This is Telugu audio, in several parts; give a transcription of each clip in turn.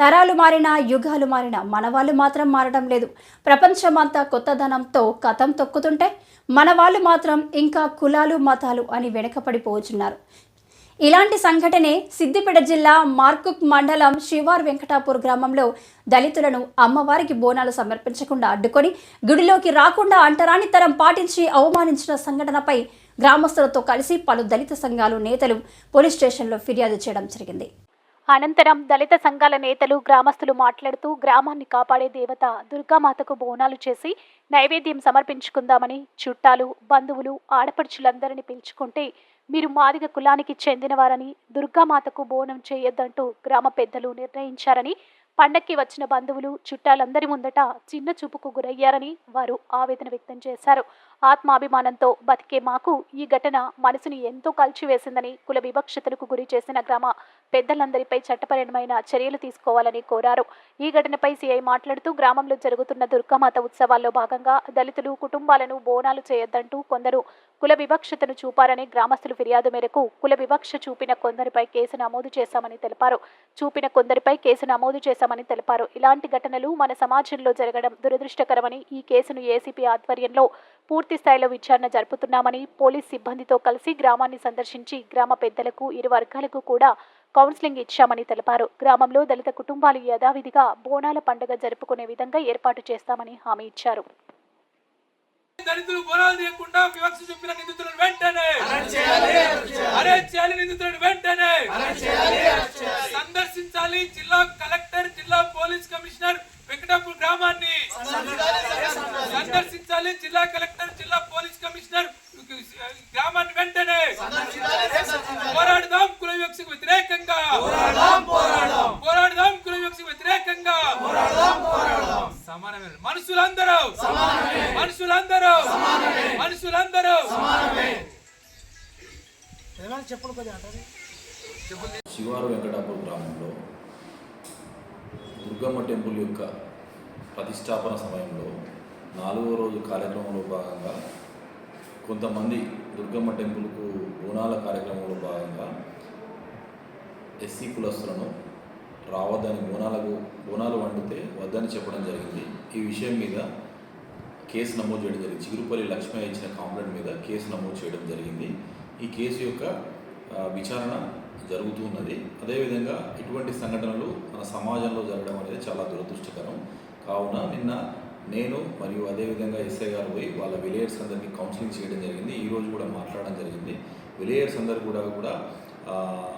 తరాలు మారినా యుగాలు మారినా మనవాళ్ళు మాత్రం మారడం లేదు. ప్రపంచమంతా కొత్తదనంతో కథం తొక్కుతుంటే మన వాళ్ళు మాత్రం ఇంకా కులాలు మతాలు అని వెనకపడిపోతున్నారు ఇలాంటి సంఘటనే సిద్దిపేట జిల్లా మార్కుక్ మండలం శివార్ వెంకటాపూర్ గ్రామంలో దళితులను అమ్మవారికి బోనాలు సమర్పించకుండా అడ్డుకొని గుడిలోకి రాకుండా అంటరానితరం పాటించి అవమానించిన సంఘటనపై గ్రామస్తులతో కలిసి పలు దళిత సంఘాలు నేతలు పోలీస్ స్టేషన్లో ఫిర్యాదు చేయడం జరిగింది. అనంతరం దళిత సంఘాల నేతలు గ్రామస్తులు మాట్లాడుతూ గ్రామాన్ని కాపాడే దేవత దుర్గామాతకు బోనాలు చేసి నైవేద్యం సమర్పించుకుందామని చుట్టాలు బంధువులు ఆడపడుచులందరినీ పిలుచుకుంటే మీరు మాదిగ కులానికి చెందినవారని దుర్గామాతకు బోనం చేయొద్దంటూ గ్రామ పెద్దలు నిర్ణయించారని పండక్కి వచ్చిన బంధువులు చుట్టాలందరి ముందట చిన్న చూపుకు గురయ్యారని వారు ఆవేదన వ్యక్తం చేశారు. ఆత్మాభిమానంతో బతికే మాకు ఈ ఘటన మనసుని ఎంతో కలిచివేసిందని కుల వివక్షతలకు గురి చేసిన గ్రామ పెద్దలందరిపై చట్టపరమైన చర్యలు తీసుకోవాలని కోరారు. ఈ ఘటనపై సీఐ మాట్లాడుతూ గ్రామంలో జరుగుతున్న దుర్గామాత ఉత్సవాల్లో భాగంగా దళితులు కుటుంబాలను బోనాలు చేయొద్దంటూ కొందరు కుల వివక్షతను చూపారని గ్రామస్తులు ఫిర్యాదు మేరకు కుల వివక్ష చూపిన కొందరిపై కేసు నమోదు చేశామని తెలిపారు. చూపిన కొందరిపై కేసు నమోదు చేశామని తెలిపారు. ఇలాంటి ఘటనలు మన సమాజంలో జరగడం దురదృష్టకరమని ఈ కేసును ఏసీపీ ఆధ్వర్యంలో పూర్తి స్థాయిలో విచారణ జరుపుతున్నామని పోలీస్ సిబ్బందితో కలిసి గ్రామాన్ని సందర్శించి గ్రామ పెద్దలకు ఇరు వర్గాలకు కూడా కౌన్సిలింగ్ ఇచ్చామని తెలిపారు. గ్రామంలో దళిత కుటుంబాలు యథావిధిగా బోనాల పండుగ జరుపుకునే విధంగా ఏర్పాటు చేస్తామని హామీ ఇచ్చారు. దళితులు బోనాలు చేయకుండా వివక్ష చూపిన నిందితులను వెంటనే అరెస్ట్ చేయాలి నిందితులను వెంటనే సందర్శించాలి జిల్లా కలెక్టర్ జిల్లా పోలీస్ కమిషనర్ వెంకటాపూర్ గ్రామాన్ని. సందర్శించాలి జిల్లా కలెక్టర్ జిల్లా పోలీస్ కమిషనర్ గ్రామాన్ని వెంటనే శివారు వెంకటాపూర్ గ్రామంలో దుర్గమ్మ టెంపుల్ యొక్క ప్రతిష్టాపన సమయంలో నాలుగో రోజు కార్యక్రమంలో భాగంగా కొంతమంది దుర్గమ్మ టెంపుల్కు బోనాల కార్యక్రమంలో భాగంగా ఎస్సీ కులస్తులను రావద్దని బోనాలకు బోనాలు వండితే వద్దని చెప్పడం జరిగింది. ఈ విషయం మీద కేసు నమోదు చేయడం జరిగింది. చిగురుపల్లి లక్ష్మయ్య ఇచ్చిన కాంప్లైంట్ మీద కేసు నమోదు చేయడం జరిగింది. ఈ కేసు యొక్క విచారణ జరుగుతూ ఉన్నది. అదేవిధంగా ఇటువంటి సంఘటనలు మన సమాజంలో జరగడం అనేది చాలా దురదృష్టకరం. కావున నిన్న నేను మరియు అదేవిధంగా ఎస్ఐ గారు పోయి వాళ్ళ విలేయర్స్ అందరికీ కౌన్సిలింగ్ చేయడం జరిగింది. ఈరోజు కూడా మాట్లాడడం జరిగింది. విలేయర్స్ అందరు కూడా కూడా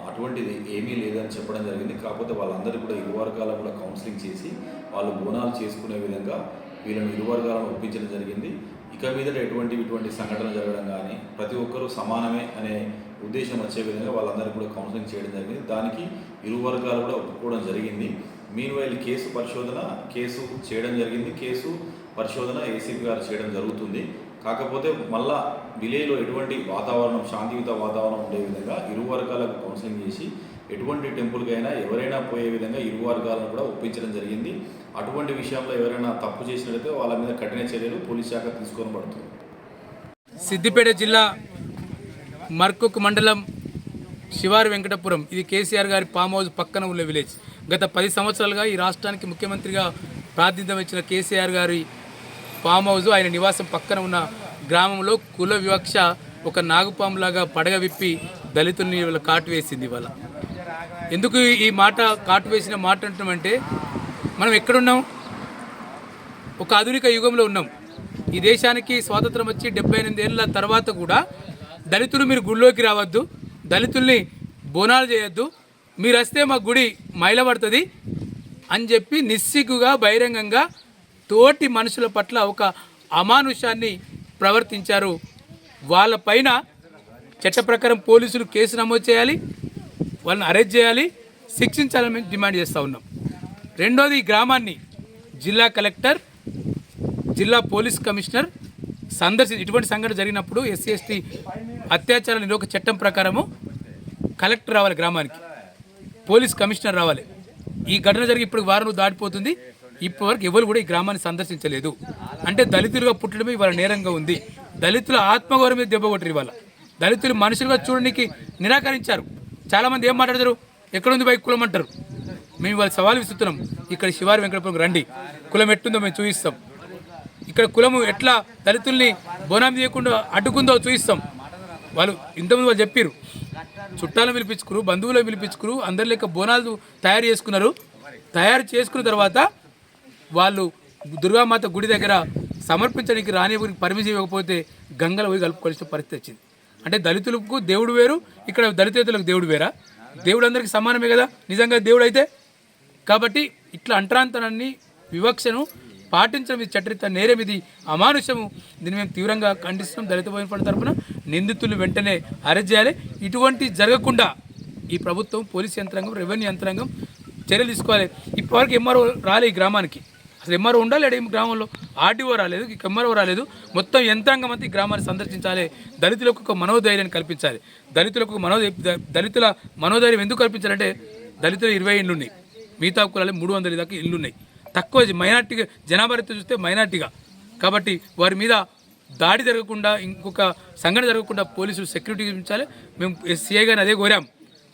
అటువంటిది ఏమీ లేదని చెప్పడం జరిగింది. కాకపోతే వాళ్ళందరూ కూడా ఇరు వర్గాల కూడా కౌన్సిలింగ్ చేసి వాళ్ళు బోనాలు చేసుకునే విధంగా వీళ్ళని ఇరు వర్గాలను ఒప్పించడం జరిగింది. ఇక మీదట ఎటువంటి ఇటువంటి సంఘటన జరగడం కానీ ప్రతి ఒక్కరూ సమానమే అనే ఉద్దేశం వచ్చే విధంగా వాళ్ళందరికీ కూడా కౌన్సిలింగ్ చేయడం జరిగింది. దానికి ఇరు వర్గాలు కూడా ఒప్పుకోవడం జరిగింది. మీన్ వైల్ కేసు పరిశోధన కేసు చేయడం జరిగింది. కేసు పరిశోధన ఏసీపీ గారు చేయడం జరుగుతుంది. కాకపోతే మళ్ళా విలేలో ఎటువంటి వాతావరణం శాంతియుత వాతావరణం ఉండే విధంగా ఇరు వర్గాలకు కౌన్సిలింగ్ చేసి ఎటువంటి టెంపుల్కైనా ఎవరైనా పోయే విధంగా ఇరు వర్గాలను కూడా ఒప్పించడం జరిగింది. అటువంటి విషయంలో ఎవరైనా తప్పు చేసినట్లయితే వాళ్ళ మీద కఠిన చర్యలు పోలీస్ శాఖ తీసుకొని పడుతుంది. సిద్దిపేట జిల్లా మర్కుక్ మండలం శివారి వెంకటపురం ఇది కేసీఆర్ గారి ఫామ్ హౌస్ పక్కన ఉన్న విలేజ్. గత పది సంవత్సరాలుగా ఈ రాష్ట్రానికి ముఖ్యమంత్రిగా ప్రాతినిధ్యం ఇచ్చిన కేసీఆర్ గారి ఫామ్ హౌస్ ఆయన నివాసం పక్కన ఉన్న గ్రామంలో కుల వివక్ష ఒక నాగుపాములాగా పడగ విప్పి దళితుల్ని ఇవాళ కాటు వేసింది ఇవాళ. ఎందుకు ఈ మాట కాటు వేసిన మాట అంటామంటే మనం ఎక్కడున్నాం? ఒక ఆధునిక యుగంలో ఉన్నాం. ఈ దేశానికి స్వాతంత్రం వచ్చి డెబ్బై ఎనిమిది ఏళ్ళ తర్వాత కూడా దళితులు మీరు గుళ్ళోకి రావద్దు దళితుల్ని బోనాలు చేయొద్దు మీరు వస్తే మా గుడి మైలపడుతుంది అని చెప్పి నిస్సిగ్గుగా బహిరంగంగా తోటి మనుషుల పట్ల ఒక అమానుషాన్ని ప్రవర్తించారు. వాళ్ళపైన చట్ట ప్రకారం పోలీసులు కేసు నమోదు చేయాలి వాళ్ళని అరెస్ట్ చేయాలి శిక్షించాలని మేము డిమాండ్ చేస్తూ ఉన్నాం. రెండోది ఈ గ్రామాన్ని జిల్లా కలెక్టర్ జిల్లా పోలీస్ కమిషనర్ సందర్శి ఇటువంటి సంఘటన జరిగినప్పుడు ఎస్సీ ఎస్టీ అత్యాచార నిరోధక చట్టం ప్రకారము కలెక్టర్ రావాలి గ్రామానికి. పోలీస్ కమిషనర్ రావాలి. ఈ ఘటన జరిగి ఇప్పుడు వారం దాటిపోతుంది. ఇప్పటివరకు ఎవరు కూడా ఈ గ్రామాన్ని సందర్శించలేదు. అంటే దళితులుగా పుట్టడమే ఇవాళ నేరంగా ఉంది. దళితుల ఆత్మగౌరవం మీద దెబ్బ కొట్టరు ఇవాళ. దళితులు మనుషులుగా చూడడానికి నిరాకరించారు. చాలామంది ఏం మాట్లాడతారు? ఎక్కడుంది బైక్ కులం అంటారు. మేము వాళ్ళు సవాల్ విస్తున్నాం ఇక్కడ శివారి వెంకటపురం రండి. కులం ఎట్టుందో మేము చూపిస్తాం ఇక్కడ కులము ఎట్లా దళితుల్ని బోనం చేయకుండా అడ్డుకుందో చూపిస్తాం వాళ్ళు ఇంతకుముందు వాళ్ళు చెప్పారు చుట్టాలను పిలిపించుకురు బంధువులను పిలిపించుకురు అందరి లెక్క బోనాలు తయారు చేసుకున్నారు. తయారు చేసుకున్న తర్వాత వాళ్ళు దుర్గామాత గుడి దగ్గర సమర్పించడానికి రాని పర్మిషన్ ఇవ్వకపోతే గంగలో పోయి కలుపుకోవాల్సిన పరిస్థితి వచ్చింది. అంటే దళితులకు దేవుడు వేరు ఇక్కడ దళితేతలకు దేవుడు వేరా? దేవుడు అందరికీ సమానమే కదా? నిజంగా దేవుడు అయితే కాబట్టి ఇట్లా అంటరాంతనాన్ని వివక్షను పాటించడం ఇది చట్రిత నేరం ఇది అమానుషము. దీన్ని మేము తీవ్రంగా ఖండిస్తున్నాం దళిత భవన తరపున. నిందితులు వెంటనే అరెస్ట్ చేయాలి. ఇటువంటి జరగకుండా ఈ ప్రభుత్వం పోలీస్ యంత్రాంగం రెవెన్యూ యంత్రాంగం చర్యలు తీసుకోవాలి. ఇప్పటివరకు ఎంఆర్ఓ రాలే ఈ గ్రామానికి. అసలు ఎంఆర్ఓ ఉండాలి ఈ గ్రామంలో? ఆర్డీఓ రాలేదు ఇక ఎంఆర్ఓ రాలేదు. మొత్తం యంత్రాంగం అంతా ఈ గ్రామాన్ని సందర్శించాలి. దళితులకు ఒక మనోధైర్యాన్ని కల్పించాలి. దళితులకు మనో దళితుల మనోధైర్యం ఎందుకు కల్పించాలంటే దళితులు ఇరవై ఇండ్లు ఉన్నాయి. మిగతా కులాలు మూడు వందల దాకా ఇల్లు ఉన్నాయి. తక్కువ మైనార్టీగా జనాభా చూస్తే మైనార్టీగా. కాబట్టి వారి మీద దాడి జరగకుండా ఇంకొక సంఘటన జరగకుండా పోలీసులు సెక్యూరిటీ ఇప్పించాలి మేము సిఐ గారిని అదే కోరాం.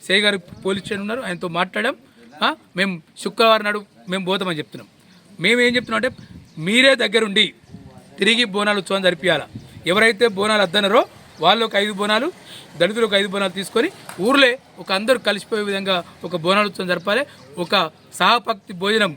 సిఐ గారు పోలీస్ స్టేషన్ ఉన్నారు ఆయనతో మాట్లాడాం. మేము శుక్రవారం నాడు మేము పోతామని చెప్తున్నాం. మేమేం చెప్తున్నాం అంటే మీరే దగ్గరుండి తిరిగి బోనాలు ఉత్సవం జరిపించాలి ఎవరైతే బోనాలు అద్దన్నారో వాళ్ళు ఒక ఐదు బోనాలు దళితులకు ఐదు బోనాలు తీసుకొని ఊర్లే ఒక అందరూ కలిసిపోయే విధంగా ఒక బోనాలు ఉత్సవం జరపాలి. ఒక సహపక్తి భోజనం